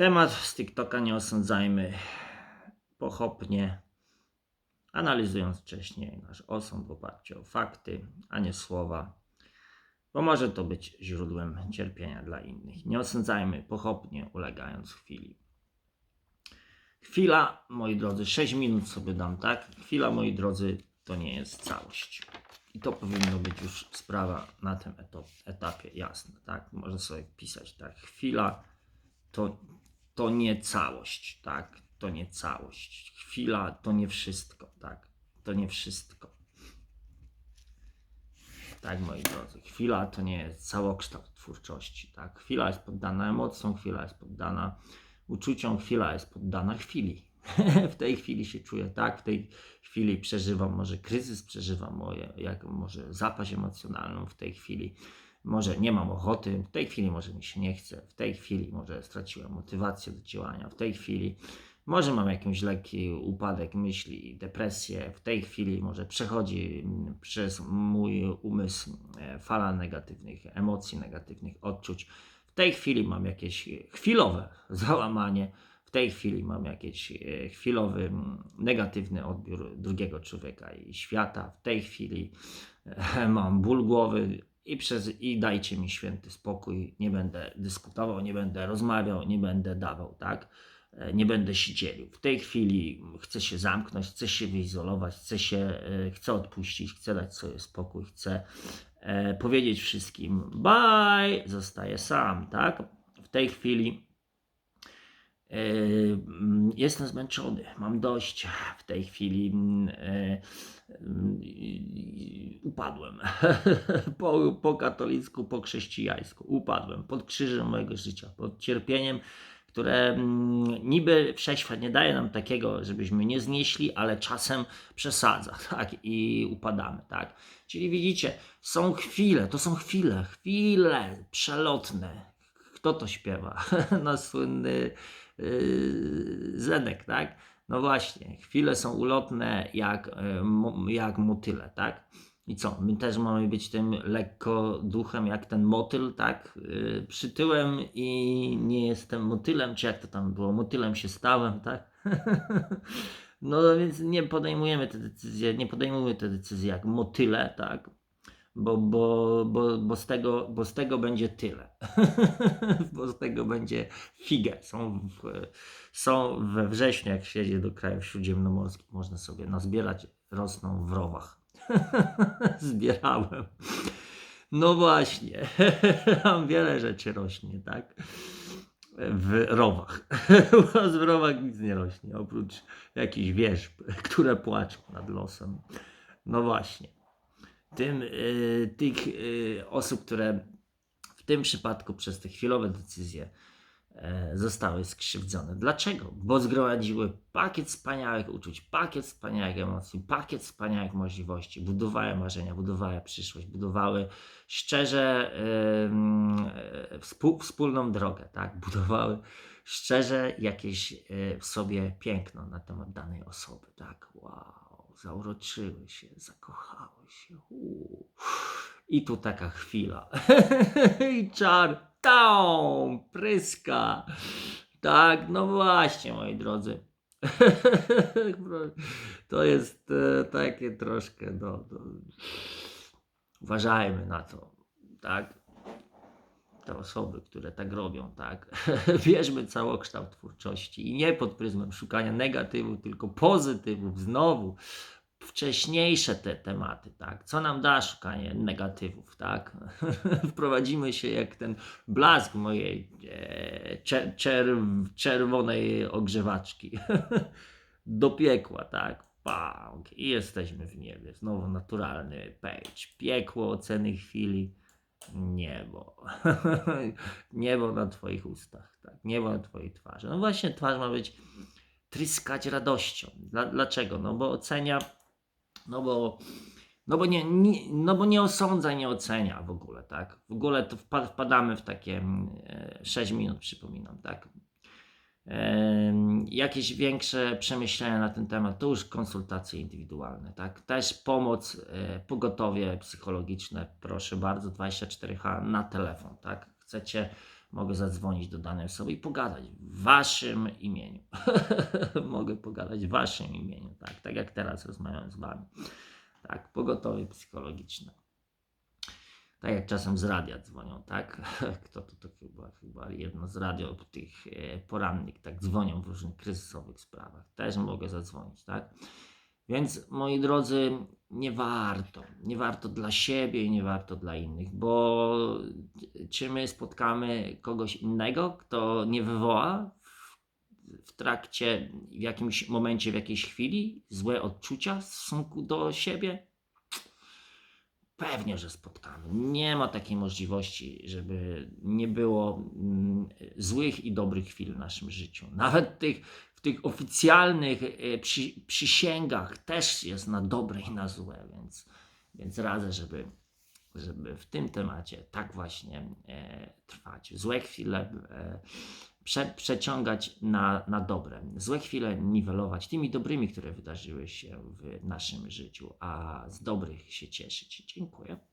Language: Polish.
Temat z TikToka nie osądzajmy pochopnie, analizując wcześniej nasz osąd w oparciu o fakty, a nie słowa, bo może to być źródłem cierpienia dla innych. Nie osądzajmy pochopnie, ulegając chwili. Chwila, moi drodzy, 6 minut sobie dam, tak? Chwila, moi drodzy, to nie jest całość. I to powinno być już sprawa na tym etapie jasna, tak? Można sobie wpisać, tak? Chwila to, to nie całość, tak? To nie całość. Chwila to nie wszystko, tak? To nie wszystko. Tak, moi drodzy, chwila to nie całokształt twórczości, tak? Chwila jest poddana emocjom, chwila jest poddana uczuciom, chwila jest poddana chwili. w tej chwili się czuję tak, w tej chwili przeżywam może kryzys, przeżywam moje, jak może zapaść emocjonalną w tej chwili. Może nie mam ochoty, w tej chwili może mi się nie chce, w tej chwili może straciłem motywację do działania, w tej chwili może mam jakiś lekki upadek myśli, depresję, w tej chwili może przechodzi przez mój umysł e, fala negatywnych emocji, negatywnych odczuć. W tej chwili mam jakieś chwilowe załamanie, w tej chwili mam jakiś e, chwilowy mm, negatywny odbiór drugiego człowieka i świata. W tej chwili e, mam ból głowy i, przez, i dajcie mi święty spokój. Nie będę dyskutował, nie będę rozmawiał, nie będę dawał, tak? E, Nie będę się dzielił. W tej chwili chcę się zamknąć, chcę się wyizolować, chcę się, e, chcę odpuścić, chcę dać sobie spokój, chcę e, powiedzieć wszystkim bye, zostaję sam, tak? W tej chwili jestem zmęczony, mam dość. W tej chwili mm, upadłem. po, po katolicku, po chrześcijańsku. Upadłem pod krzyżem mojego życia, pod cierpieniem, które mm, niby wszechświat nie daje nam takiego, żebyśmy nie znieśli, ale czasem przesadza, tak? I upadamy, tak? Czyli widzicie, są chwile, to są chwile, chwile przelotne. Kto to śpiewa? No słynny yy, Zenek, tak? No właśnie, chwile są ulotne jak, yy, mo- jak motyle, tak? I co? My też mamy być tym lekko duchem, jak ten motyl, tak? Yy, przytyłem i nie jestem motylem, czy jak to tam było? Motylem się stałem, tak? no więc nie podejmujemy te decyzje, nie podejmujemy te decyzje jak motyle, tak? Bo, bo, bo, bo, z tego, bo z tego będzie tyle. bo z tego będzie figę. Są, w, są we wrześniu, jak się jedzie do krajów śródziemnomorskich, można sobie nazbierać, rosną w rowach. Zbierałem. No właśnie, tam wiele rzeczy rośnie, tak? W rowach. U nas w rowach nic nie rośnie, oprócz jakichś wierzb, które płaczą nad losem. No właśnie. Tym, y, tych y, osób, które w tym przypadku przez te chwilowe decyzje e, zostały skrzywdzone. Dlaczego? Bo zgromadziły pakiet wspaniałych uczuć, pakiet wspaniałych emocji, pakiet wspaniałych możliwości, budowały marzenia, budowały przyszłość, budowały szczerze e, współ, wspólną drogę, tak? Budowały szczerze jakieś e, w sobie piękno na temat danej osoby, tak? Wow, zauroczyły się, zakochały się. I tu taka chwila. I czar, tam, pryska. Tak, no właśnie, moi drodzy. To jest e, takie troszkę, no, no, uważajmy na to, tak? Te osoby, które tak robią, tak? Bierzmy całokształt twórczości i nie pod pryzmem szukania negatywów, tylko pozytywów, znowu wcześniejsze te tematy, tak? Co nam da szukanie negatywów, tak? Wprowadzimy się jak ten blask mojej e, czer, czerw- czerwonej ogrzewaczki do piekła, tak? Pałk. I jesteśmy w niebie. Znowu naturalny page. Piekło oceny chwili. Niebo. Niebo na Twoich ustach, tak? Niebo na Twojej twarzy. No właśnie, twarz ma być tryskać radością. Dla, dlaczego? No bo ocenia, no bo, no bo nie, nie, no bo nie osądza, nie ocenia w ogóle, tak? W ogóle to wpa- wpadamy w takie mm, e, 6 minut, przypominam, tak? Jakieś większe przemyślenia na ten temat, to już konsultacje indywidualne, tak? Też pomoc, e, pogotowie psychologiczne, proszę bardzo, 24H na telefon, tak? Chcecie mogę zadzwonić do danej osoby i pogadać w waszym imieniu. mogę pogadać w waszym imieniu, tak, tak jak teraz rozmawiam z wami. Tak, pogotowie psychologiczne. Tak jak czasem z radia dzwonią, tak? Kto to, to chyba, chyba jedno z radio tych e, porannych, tak dzwonią w różnych kryzysowych sprawach. Też mogę zadzwonić, tak? Więc moi drodzy, nie warto. Nie warto dla siebie i nie warto dla innych, bo czy my spotkamy kogoś innego, kto nie wywoła w, w trakcie, w jakimś momencie, w jakiejś chwili złe odczucia w stosunku do siebie? Pewnie, że spotkamy. Nie ma takiej możliwości, żeby nie było mm, złych i dobrych chwil w naszym życiu. Nawet tych, w tych oficjalnych e, przy, przysięgach też jest na dobre i na złe, więc, więc radzę, żeby, żeby w tym temacie tak właśnie e, trwać. Złe chwile e, prze, przeciągać na, na dobre. Złe chwile niwelować tymi dobrymi, które wydarzyły się w naszym życiu, a z dobrych się cieszyć. Dziękuję.